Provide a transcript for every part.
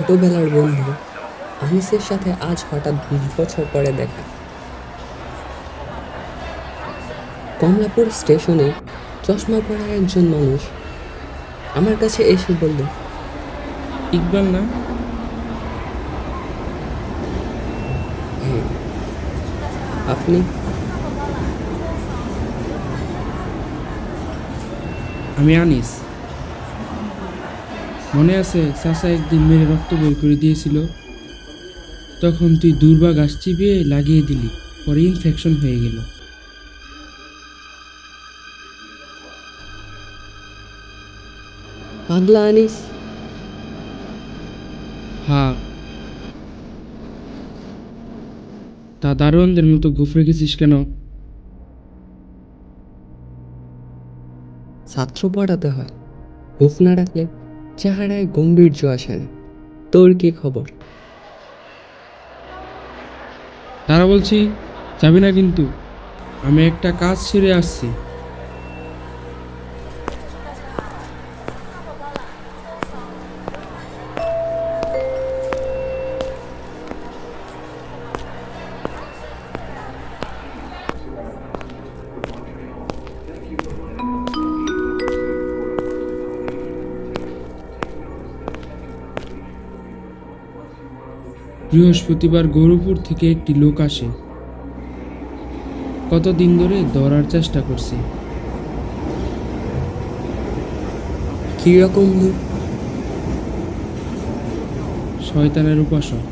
ছোটবেলার বন্ধু আনিসের সাথে আজ হঠাৎ বিশ বছর পরে দেখা। কমলাপুর স্টেশনে চশমা পরা একজন মানুষ আমার কাছে এসে বলল ইকবাল না? হ্যাঁ আপনি? আমি আনিস। মনে আছে চাচা একদিন মেরে রক্ত বের করে দিয়েছিল। তখন তুই দুর্বা গাছ চিবিয়ে লাগিয়ে দিলি পরে ইনফেকশন হয়ে গেল। পাগলা আনিস। হ্যাঁ। তা দারোয়ানদের মতো গুফ রেখেছিস কেন? ছাত্র পড়াতে হয়। হুফ না রাখলে চেহারায় গম্ভীর্য আসে। না তোর কি খবর? তারা বলছি যাবি না কিন্তু। আমি একটা কাজ ছেড়ে আসছি। বৃহস্পতিবার গৌরপুর থেকে একটি লোক আসে। কতদিন ধরে ধরার চেষ্টা করছি। কি রকম লোক? শয়তানের উপাসক।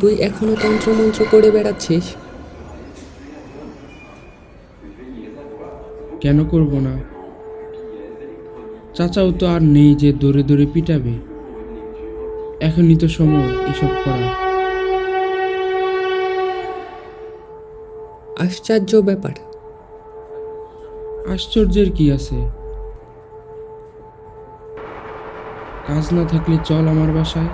তুই এখনও তন্ত্রমন্ত্র করে বেড়াচ্ছিস? কেন করব না? চাচাও তো আর নেই যে দৌড়ে দৌড়ে পিটাবে। এখনই তো সময় এসব করা। আশ্চর্য ব্যাপার। আশ্চর্যের কি আছে? কাজ না থাকলে চল আমার বাসায়।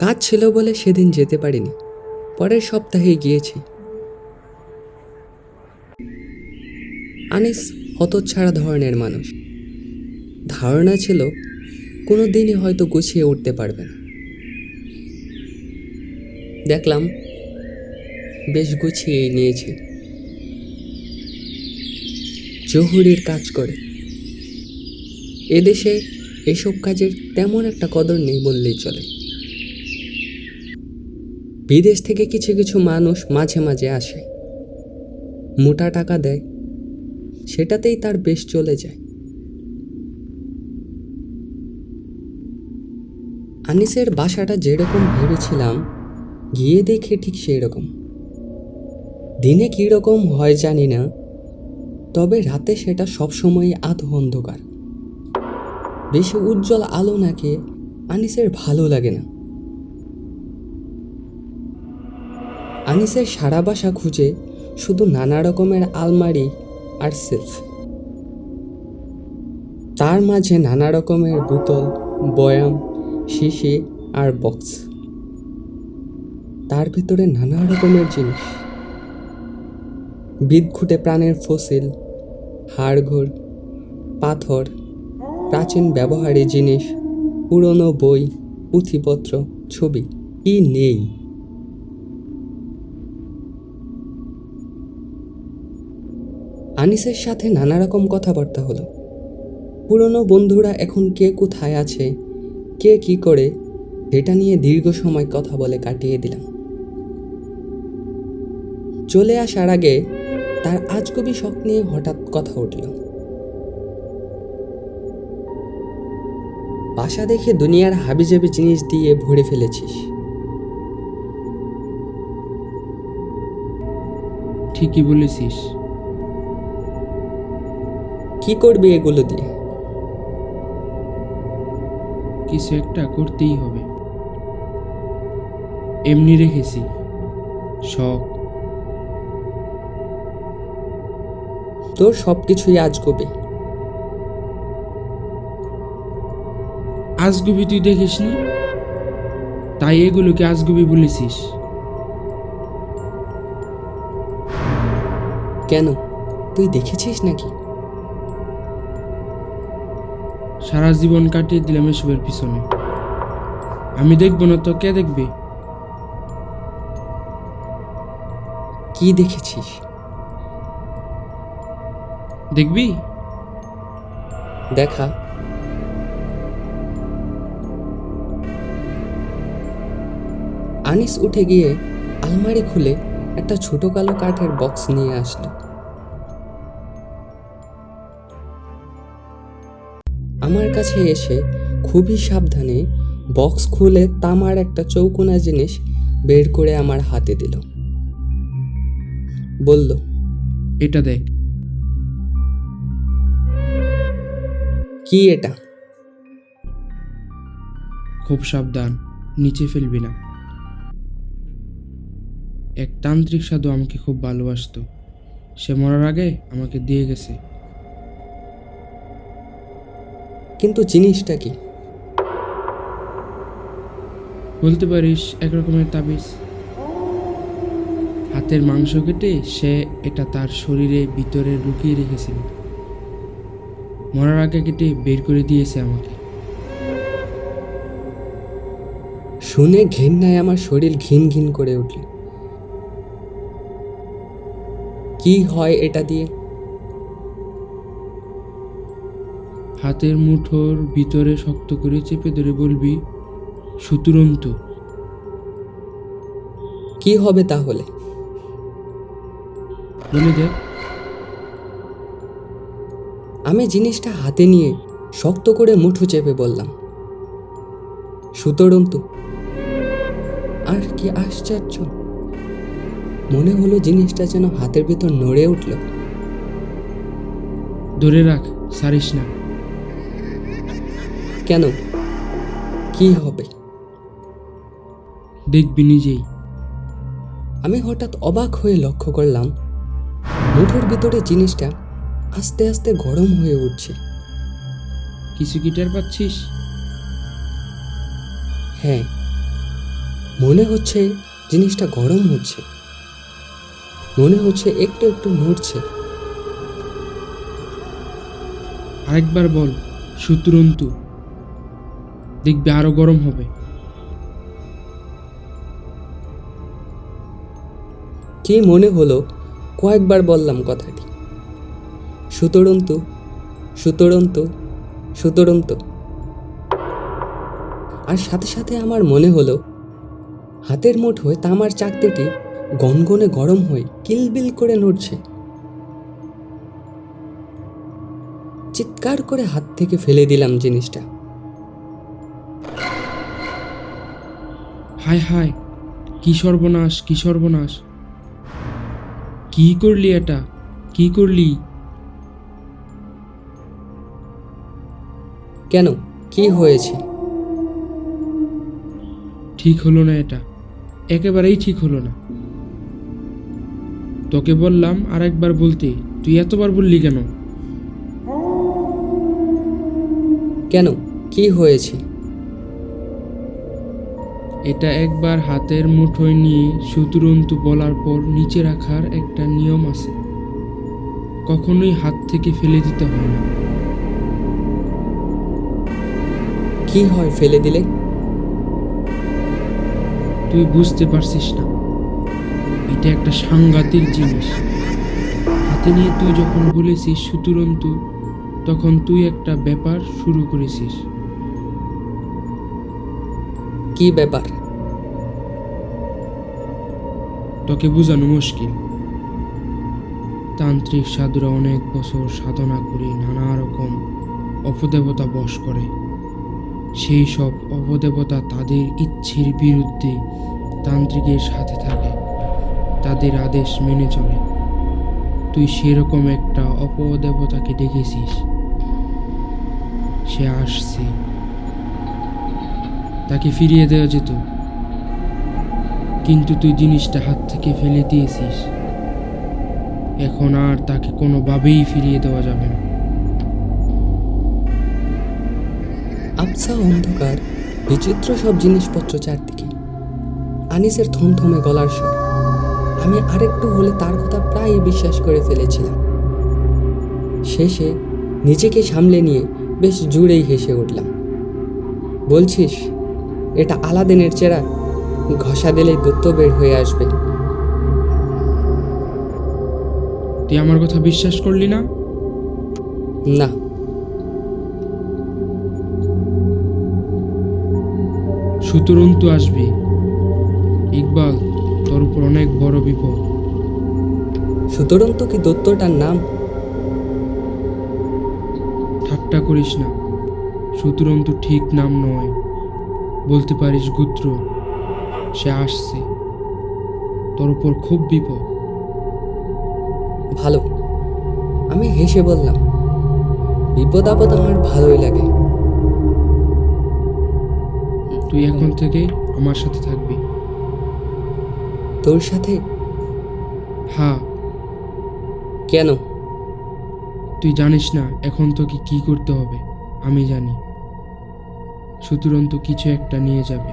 কাজ ছিল বলে সেদিন যেতে পারিনি। পরের সপ্তাহে গিয়েছি। আনিস হতচ্ছাড়া ধরনের মানুষ। ধারণা ছিল কোনো দিনই হয়তো গুছিয়ে উঠতে পারবে না। দেখলাম, বেশ গুছিয়ে নিয়েছে। জহুরির কাজ করে। এদেশে এসব কাজের তেমন একটা কদর নেই বললেই চলে। বিদেশ থেকে কিছু কিছু মানুষ মাঝে মাঝে আসে। মোটা টাকা দেয়, সেটাতেই তার বেশ চলে যায়। আনিসের বাসাটা যেরকম ভেবেছিলাম, গিয়ে দেখে ঠিক সেই রকম দিনে কী রকম হয় জানি না, তবে রাতে সেটা সবসময় আধো অন্ধকার। বেশি উজ্জ্বল আলো নাকে আনিসের ভালো লাগে না। আনিসের সারা বাসা খুঁজে শুধু নানা রকমের আলমারি আর সেলফ। তার মাঝে নানা রকমের বোতল, বয়াম শিশি আর বক্স। তার ভিতরে নানা রকমের জিনিস। বিদঘুটে প্রাণের ফসিল হাড়গোড় পাথর, প্রাচীন ব্যবহারী জিনিস, পুরনো বই, পুঁথিপত্র, ছবি, কি নেই? আনিসের সাথে নানা রকম কথাবার্তা হলো। পুরনো বন্ধুরা এখন কে কোথায় আছে? কে কি করে সেটা নিয়ে দীর্ঘ সময় কথা বলে কাটিয়ে দিলাম। চলে আসার আগে তার আজকবি শখ নিয়ে হঠাৎ কথা উঠল। বাসা দেখে দুনিয়ার হাবিজাবি জিনিস দিয়ে ভরে ফেলেছিস। ঠিকই বলেছিস। কি করবি এগুলো দিয়ে? কিছু একটা করতেই হবে। এমনি রেখেছি। শখ। তোর সব কিছুই আজগবি আজগুবি তুই দেখিসনি? তাই এগুলোকে আজগুবি বলেছিস। কেন? তুই দেখেছিস নাকি? সারা জীবন কাটিয়ে দিলাম এসবের পিছনে। আমি দেখব না তো কে দেখবে? কি দেখেছিস? দেখবি? দেখা। আনিস উঠে গিয়ে আলমারি খুলে একটা ছোট কালো কাঠের বক্স নিয়ে আসলো। আমার কাছে এসে খুবই সাবধানে বক্স খুলে তামার একটা চৌকোনা জিনিস বের করে আমার হাতে দিল। বলল এটা দেখ। কি এটা? খুব সাবধান নিচে ফেলবি না। এক তান্ত্রিক সাধু আমাকে খুব ভালোবাসতো। সে মরার আগে আমাকে দিয়ে গেছে। কিন্তু জিনিসটা কি? বলতে পারিস একরকমের তাবিজ। হাতের মাংস কেটে সে এটা তার শরীরে ভিতরে লুকিয়ে রেখেছিল। মরার আগে কেটে বের করে দিয়েছে আমাকে। শুনে ঘেন্নায় আমার শরীর ঘিন ঘিন করে উঠল। কি হয় এটা দিয়ে? হাতের মুঠোর ভিতরে শক্ত করে চেপে ধরে বলবি সুতুরন্ত। কি হবে তাহলে? বলে দেখ। আমি জিনিসটা হাতে নিয়ে শক্ত করে মুঠো চেপে বললাম সুতরন্তু। আর কি আশ্চর্য মনে হলো জিনিসটা যেন হাতের ভিতর নড়ে উঠল। ধরে রাখ সারিস না। কেন? কি হবে? দেখবি নিজেই। আমি হঠাৎ অবাক হয়ে লক্ষ্য করলাম মুঠোর ভিতরে জিনিসটা আস্তে আস্তে গরম হয়ে উঠছে। কিছু গিটার পাচ্ছিস? হ্যাঁ মনে হচ্ছে জিনিসটা গরম হচ্ছে। মনে হচ্ছে একটু একটু নড়ছে। আরেকবার বল সুতুরন্তু দেখবি আরও গরম হবে। কি মনে হলো? কয়েকবার বললাম কথাটি। সুতরন্ত সুতরন্ত সুতরন্ত। আর সাথে সাথে আমার মনে হলো, হাতের মুঠ হয়ে তামার চাকতিটি গনগনে গরম হয়ে কিলবিল করে নড়ছে। চিৎকার করে হাত থেকে ফেলে দিলাম জিনিসটা। হায় হায় কি সর্বনাশ কি সর্বনাশ। কি করলি এটা? কি করলি? কেন? কি হয়েছে? ঠিক হলো না এটা। একেবারেই ঠিক হলো না। তোকে বললাম আর একবার বলতে তুই এতবার বললি কেন? কেন? কি হয়েছে? এটা একবার হাতের মুঠোয় নিয়ে সুতুরন্তু বলার পর নিচে রাখার একটা নিয়ম আছে। কখনোই হাত থেকে ফেলে দিতে হয় না। কি হয় ফেলে দিলে? তুই বুঝতে পারছিস না। এটা একটা সাংঘাতিক জিনিস। হাতে নিয়ে তুই যখন বলেছিস সুতুরন্তু তখন তুই একটা ব্যাপার শুরু করেছিস। কি ব্যাপার? তোকে বোঝানো মুশকিল। তান্ত্রিক সাধুরা অনেক বছর সাধনা করে নানা রকম অপদেবতা বশ করে। সেই সব অপদেবতা তাদের ইচ্ছের বিরুদ্ধে তান্ত্রিকের সাথে থাকে। তাদের আদেশ মেনে চলে। তুই সেরকম একটা অপদেবতাকে দেখেছিস। সে আসছে। তাকে ফিরিয়ে দেওয়া যেত। কিন্তু তুই জিনিসটা হাত থেকে ফেলে দিয়েছিস। এখন আর তাকে কোনোভাবেই ফিরিয়ে দেওয়া যাবে না। আবসা অন্ধকার, বিচিত্র সব জিনিসপত্র চারদিকে। আনিসের থমথমে গলার স্বর। আমি আরেকটু হলে তার কথা প্রায় বিশ্বাস করে ফেলেছিলাম। শেষে নিজেকে সামলে নিয়ে বেশ জুড়েই হেসে উঠলাম। বলছিস এটা আলাদিনের চেরা। ঘষা দিলেই দত্ত বের হয়ে আসবে। তুই আমার কথা বিশ্বাস করলি না? না। সুতরন্তু আসবে। ইকবাল তোর উপর অনেক বড় বিপদ। সুতরাং তো কি দত্তটার নাম? ঠাট্টা করিস না। সুতরন্তু ঠিক নাম নয়। বলতে পারিস গুত্র সে আসছে। তোর উপর খুব বিপদ। ভালো। আমি হেসে বললাম বিপদ আপদ আমার ভালোই লাগে। তুই এখন থেকে আমার সাথে থাকবি। তোর সাথে? হ্যাঁ। কেন? তুই জানিস না এখন তোকে কি করতে হবে আমি জানি। সুতরাং তো কিছু একটা নিয়ে যাবে।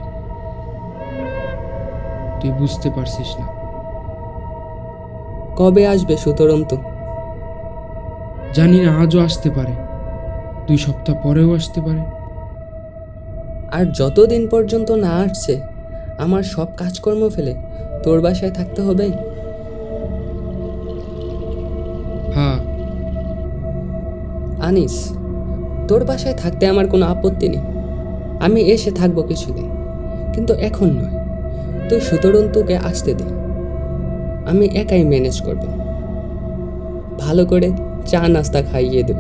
তুই বুঝতে পারছিস না। কবে আসবে সুতরন্ত জানি না আজও আসতে পারে। দুই সপ্তাহ পরেও আসতে পারে। আর যতদিন পর্যন্ত না আসছে আমার সব কাজকর্ম ফেলে তোর বাসায় থাকতে হবে? হ্যাঁ। আনিস তোর বাসায় থাকতে আমার কোনো আপত্তি নেই। আমি এসে থাকব কিছুদিন। কিন্তু এখন নয়। তুই সুতরন্তকে আসতে দে। আমি একাই ম্যানেজ করব। ভালো করে চা নাস্তা খাইয়ে দেব।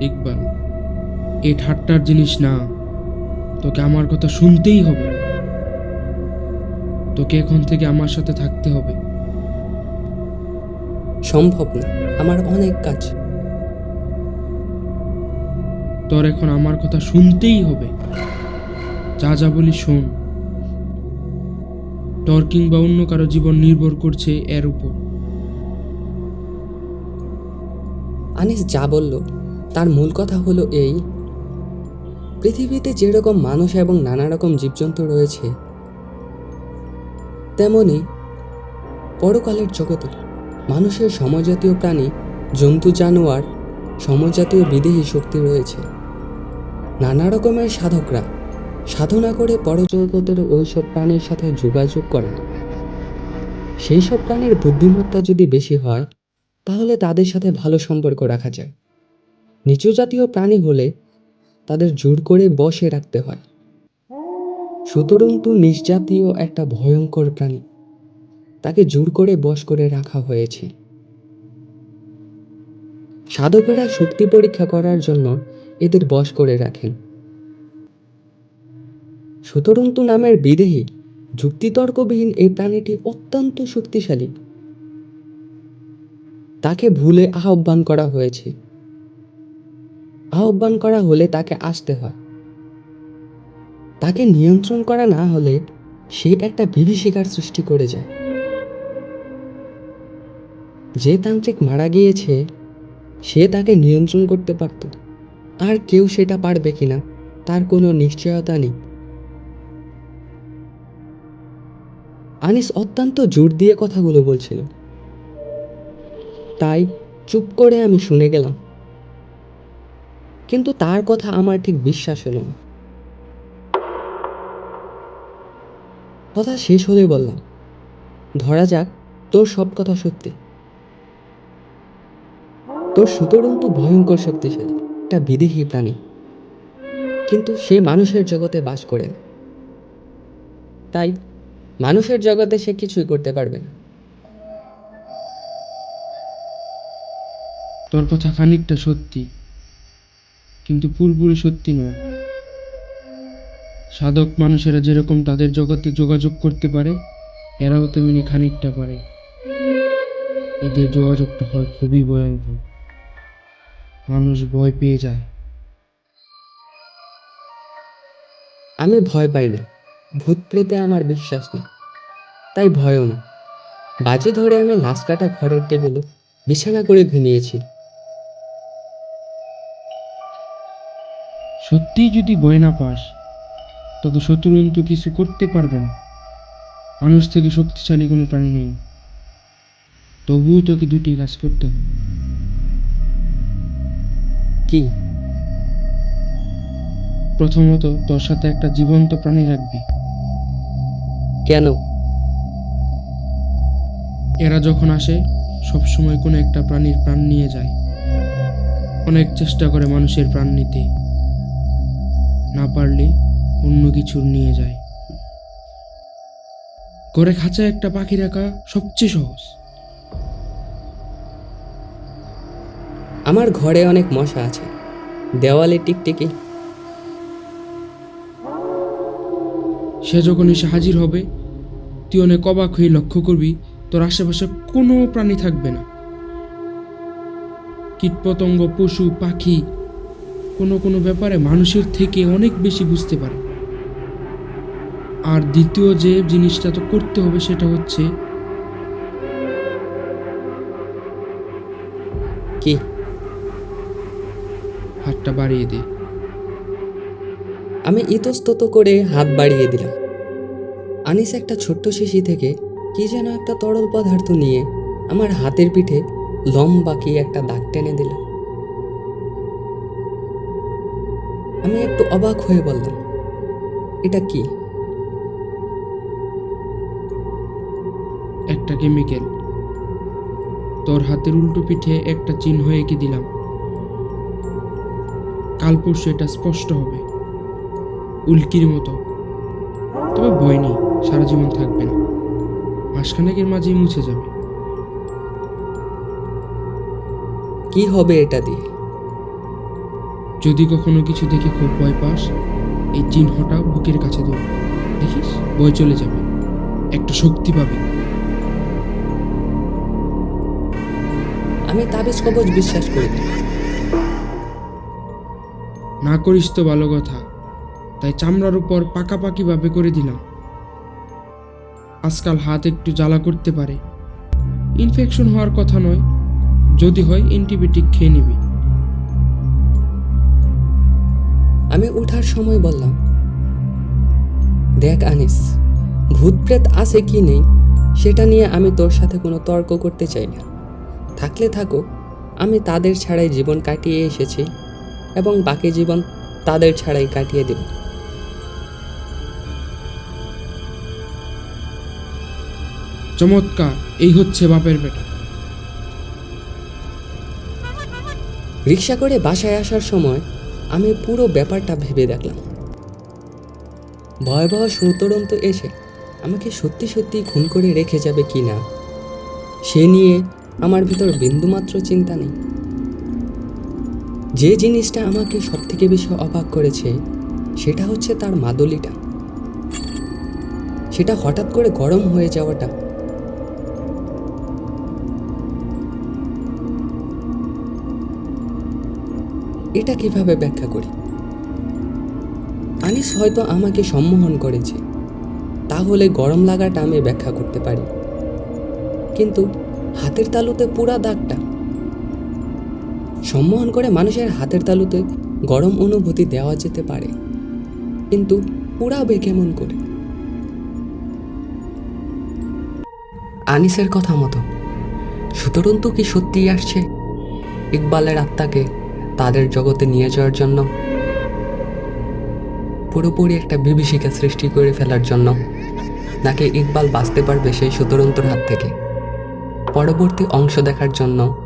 ইকবাল এই ঠাট্টার জিনিস না। তোকে আমার কথা শুনতেই হবে। তোকে এখন থেকে আমার সাথে থাকতে হবে। সম্ভব না। আমার অনেক কাজ। তোর এখন আমার কথা শুনতেই হবে। যা যা বলি শোন। তোর কিংবা অন্য কারও জীবন নির্ভর করছে এর উপর। আনিস যা বলল, তার মূল কথা হলো এই, পৃথিবীতে যেরকম মানুষ এবং নানা রকম জীবজন্তু রয়েছে, তেমনি পরকালের জগতে মানুষের সমজাতীয় প্রাণী, জন্তু, জানোয়ার, সমজাতীয় বিদেহী শক্তি রয়েছে। নানা রকমের সাধকরা সাধনা করে পরজগতের ওইসব প্রাণীর সাথে যোগাযোগ করে সেই সব প্রাণীর বুদ্ধিমত্তা যদি বেশি হয়, তাহলে তাদের সাথে ভালো সম্পর্ক রাখা যায়। নিচু জাতীয় প্রাণী হলে তাদের জোর করে বসে রাখতে হয়। সুতরাং তো নিষ্জাতীয় একটা ভয়ঙ্কর প্রাণী, তাকে জোর করে বশ করে রাখা হয়েছে। সাধকেরা শক্তি পরীক্ষা করার জন্য এদের বশ করে রাখেন। সুতরন্তু নামের বিদেহী, যুক্তিতর্কবিহীন এই প্রাণীটি অত্যন্ত শক্তিশালী। তাকে ভুলে আহ্বান করা হয়েছে। আহ্বান করা হলে তাকে আসতে হয়। তাকে নিয়ন্ত্রণ করা না হলে সে একটা বিভীষিকার সৃষ্টি করে যায়। যে তান্ত্রিক মারা গিয়েছে, সে তাকে নিয়ন্ত্রণ করতে পারত। আর কেউ সেটা পারবে কিনা তার কোনো নিশ্চয়তা নেই। আনিস অত্যন্ত জোর দিয়ে কথাগুলো বলছিল। তাই চুপ করে আমি শুনে গেলাম। কিন্তু তার কথা আমার ঠিক বিশ্বাস হলো না। কথা শেষ হলে বললাম, ধরা যাক, তোর সব কথা সত্যি। তোর সুতরাং তো ভয়ঙ্কর শক্তিশালী। একটা বিদেহী প্রাণী। কিন্তু সে মানুষের জগতে বাস করে। তাই মানুষের জগতে সে কিছুই করতে পারবে না। তোর কথা খানিকটা সত্যি, কিন্তু পুরোপুরি সত্যি নয়। সাধক মানুষেরা যেরকম তাদের জগতে যোগাযোগ করতে পারে, এরাও তেমনি খানিকটা পারে। এদের যোগাযোগটা হয় খুবই ভয়ঙ্কর। মানুষ ভয় পেয়ে যায়। আমি ভয় পাই না। ভূত প্রেতে আমার বিশ্বাস নেই। তাই ভয়ও না। বাজে ধরে আমি লাশ কাটা ঘরের টেবিলে বিছানা করে ঘুমিয়েছি। সত্যিই যদি ভয় না পাস তবে শত্রুন তো কিছু করতে পারবে না। মানুষ থেকে শক্তিশালী কোনো প্রাণী নেই। তবুও তোকে দুটি কাজ করতে হবে। কি? প্রথমত তোর সাথে একটা জীবন্ত প্রাণী রাখবি। কেন? এরা যখন আসে সবসময় কোনো একটা প্রাণীর প্রাণ নিয়ে যায়। অনেক চেষ্টা করে মানুষের প্রাণ নিতে। না পারলে অন্য কিছুর নিয়ে যায়। ঘরে খাঁচায় একটা পাখি রাখা সবচেয়ে সহজ। আমার ঘরে অনেক মশা আছে। দেওয়ালে টিকটিকি। সে যখন এসে হাজির হবে তুই অনেক অবাক হয়ে লক্ষ্য করবি তোর আশেপাশে কোনো প্রাণী থাকবে না। কীটপতঙ্গ পশু পাখি কোনো কোনো ব্যাপারে মানুষের থেকে অনেক বেশি বুঝতে পারে। আর দ্বিতীয় যে জিনিসটা তো করতে হবে সেটা হচ্ছে কি? হাতটা বাড়িয়ে দে। আমি ইতস্তত করে হাত বাড়িয়ে দিলাম। আনিস একটা ছোট্ট শিশি থেকে কি যেন একটা তরল পদার্থ নিয়ে আমার হাতের পিঠে লম্বা কি একটা দাগ টেনে দিল। আমি একটু অবাক হয়ে বললাম এটা কি? একটা কেমিক্যাল। তোর হাতের উল্টো পিঠে একটা চিহ্ন এঁকে দিলাম। কাল পরশু এটা স্পষ্ট হবে। উল্কির মতো। তবে ভয় নেই সারা জীবন থাকবে না। মাসখানেকের মাঝেই মুছে যাবে। কি হবে এটা দিয়ে? যদি কখনো কিছু দেখে খুব ভয় পাস এই চিহ্নটা বুকের কাছে দেব দেখিস ভয় চলে যাবে। একটা শক্তি পাবে। আমি তাবিজ কবজ বিশ্বাস করি না। না করিস তো ভালো কথা। তাই চামড়ার উপর পাকাপাকিভাবে করে দিলাম। আজকাল হাত একটু জ্বালা করতে পারে। ইনফেকশন হওয়ার কথা নয়, যদি হয় অ্যান্টিবায়োটিক খেয়ে নিবি। আমি ওঠার সময় বললাম, দেখ আনিস ভূত প্রেত আছে কি নেই? সেটা নিয়ে আমি তোর সাথে কোনো তর্ক করতে চাই না। থাকলে থাকো, আমি তাদের ছাড়াই জীবন কাটিয়ে এসেছি। এবং বাকি জীবন তাদের ছাড়াই কাটিয়ে দেব। চমৎকার এই হচ্ছে বাপের বেটা। রিক্সা করে বাসায় আসার সময় আমি পুরো ব্যাপারটা ভেবে দেখলাম। ভয়াবহ সৌতরন্ত এসে আমাকে সত্যি সত্যি খুন করে রেখে যাবে কি না সে নিয়ে আমার ভিতর বিন্দুমাত্র চিন্তা নেই। যে জিনিসটা আমাকে সব থেকে বেশি অবাক করেছে, সেটা হচ্ছে তার মাদলিটা। সেটা হঠাৎ করে গরম হয়ে যাওয়াটা। এটা কীভাবে ব্যাখ্যা করি? আনিস হয়তো আমাকে সম্মোহন করেছে। তাহলে গরম লাগাটা আমি ব্যাখ্যা করতে পারি। কিন্তু হাতের তালুতে পুরা দাগটা সম্মোহন করে মানুষের হাতের তালুতে গরম অনুভূতি দেওয়া যেতে পারে। কিন্তু পুরাবে কেমন করে? আনিসের কথা মতো সুতরাং তো কি সত্যিই আসছে? ইকবালের আত্মাকে তাদের জগতে নিয়ে যাওয়ার জন্য, পুরোপুরি একটা বিভীষিকা সৃষ্টি করে ফেলার জন্য নাকি ইকবাল বাঁচতে পারবে সেই সুতরন্তর হাত থেকে? পরবর্তী অংশ দেখার জন্য